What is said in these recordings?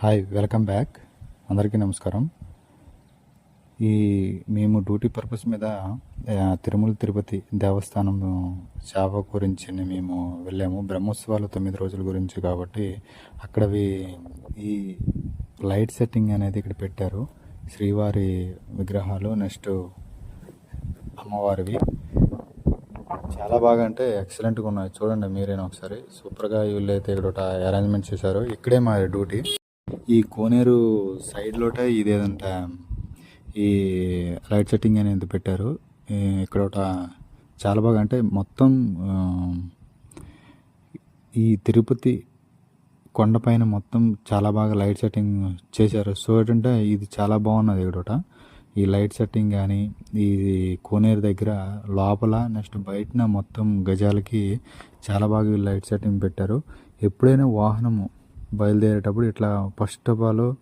Hi welcome back అందరికీ నమస్కారం. ఈ మేము డ్యూటీ పర్పస్ మీద తిరుమల తిరుపతి దేవస్థానం సేవ గురించి మేము వెళ్ళాము. బ్రహ్మోత్సవాలు తొమ్మిది రోజుల గురించి కాబట్టి అక్కడవి ఈ లైట్ సెట్టింగ్ అనేది ఇక్కడ పెట్టారు. శ్రీవారి విగ్రహాలు నెక్స్ట్ అమ్మవారివి. చాలా బాగా అంటే ఎక్సలెంట్గా ఉన్నాయి. చూడండి మీరేనా ఒకసారి. సూపర్గా వీళ్ళైతే ఇక్కడ ఒక అరేంజ్మెంట్ చేశారు. ఇక్కడే మా డ్యూటీ. ఈ కోనేరు సైడ్లోటే ఇదేదంట ఈ లైట్ సెట్టింగ్ అనేది పెట్టారు. ఇక్కడ ఒక చాలా బాగా అంటే మొత్తం ఈ తిరుపతి కొండపైన మొత్తం చాలా బాగా లైట్ సెట్టింగ్ చేశారు. సో ఏంటంటే ఇది చాలా బాగున్నది ఇక్కడ ఈ లైట్ సెట్టింగ్ కానీ ఈ కోనేరు దగ్గర లోపల నెక్స్ట్ బయటన మొత్తం గజాలకి చాలా బాగా లైట్ సెట్టింగ్ పెట్టారు. ఎప్పుడైనా వాహనము బయలుదేరేటప్పుడు ఇట్లా ఫస్ట్ ఆఫ్ ఆల్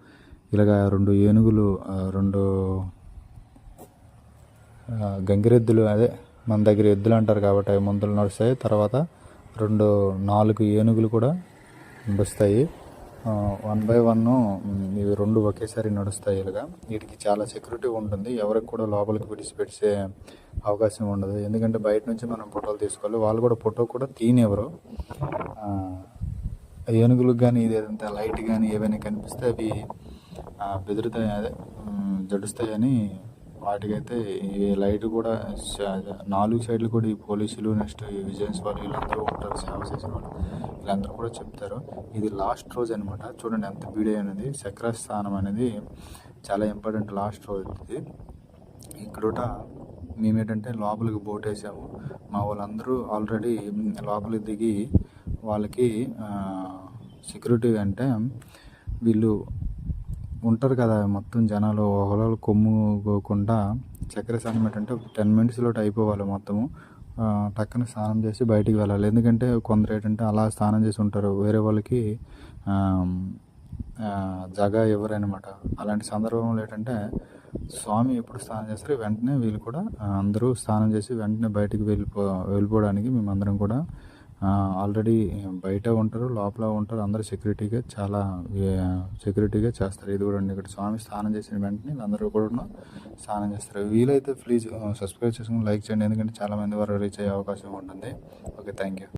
ఇలాగ రెండు ఏనుగులు రెండు గంగిరెద్దులు అదే మన దగ్గర ఎద్దులు అంటారు కాబట్టి అవి ముందులు నడుస్తాయి. తర్వాత రెండు నాలుగు ఏనుగులు కూడా నడుస్తాయి. వన్ బై వన్ ఇవి రెండు ఒకేసారి నడుస్తాయి ఇలాగా. వీటికి చాలా సెక్యూరిటీ ఉంటుంది. ఎవరికి కూడా లోపలికి విడిచిపెట్టే అవకాశం ఉండదు. ఎందుకంటే బయట నుంచి మనం ఫోటోలు తీసుకోవాలి. వాళ్ళు కూడా ఫోటో కూడా తీయనివ్వరు. ఏనుగులకు కానీ ఇదేదంతా లైట్ కానీ ఏవైనా కనిపిస్తే అవి బెదురుతాయి. అదే జడుస్తాయని వాటికైతే ఈ లైట్ కూడా నాలుగు సైడ్లు కూడా ఈ పోలీసులు నెక్స్ట్ ఈ విజిలెన్స్ వాళ్ళు వీళ్ళందరూ ఉంటారు సేవ చేసిన వాళ్ళు. వీళ్ళందరూ కూడా చెప్తారు. ఇది లాస్ట్ రోజు అనమాట చూడండి ఎంత బీడే అనేది. చక్ర స్థానం అనేది చాలా ఇంపార్టెంట్ లాస్ట్ రోజు ఇది. ఇక్కడ మేమేంటంటే లోపలికి బోట్ వేసాము. మా వాళ్ళందరూ ఆల్రెడీ లోపలికి దిగి వాళ్ళకి సెక్యూరిటీ అంటే వీళ్ళు ఉంటారు కదా మొత్తం జనాలు ఒకళ్ళు కొమ్ముకోకుండా చక్కెర స్నానం ఏంటంటే టెన్ మినిట్స్లో అయిపోవాలి మొత్తము. టక్కన స్నానం చేసి బయటికి వెళ్ళాలి. ఎందుకంటే కొందరు ఏంటంటే అలా స్నానం చేసి ఉంటారు. వేరే వాళ్ళకి జగ ఆ, ఇవ్వరనమాట అలాంటి సందర్భంలో ఏంటంటే స్వామి ఎప్పుడు స్నానం చేస్తారు వెంటనే వీళ్ళు కూడా అందరూ స్నానం చేసి వెంటనే బయటికి వెళ్ళిపో వెళ్ళిపోవడానికి మేమందరం కూడా ఆల్రెడీ బయట ఉంటారు లోపల ఉంటారు అందరూ సెక్యూరిటీగా చాలా సెక్యూరిటీగా చేస్తారు. ఇది కూడా ఇక్కడ స్వామి స్నానం చేసిన వెంటనే అందరూ కూడా స్నానం చేస్తారు. వీలైతే ప్లీజ్ సబ్స్క్రైబ్ చేసుకుని లైక్ చేయండి. ఎందుకంటే చాలా మంది వరకు రీచ్ అయ్యే అవకాశం ఉంటుంది. Okay thank you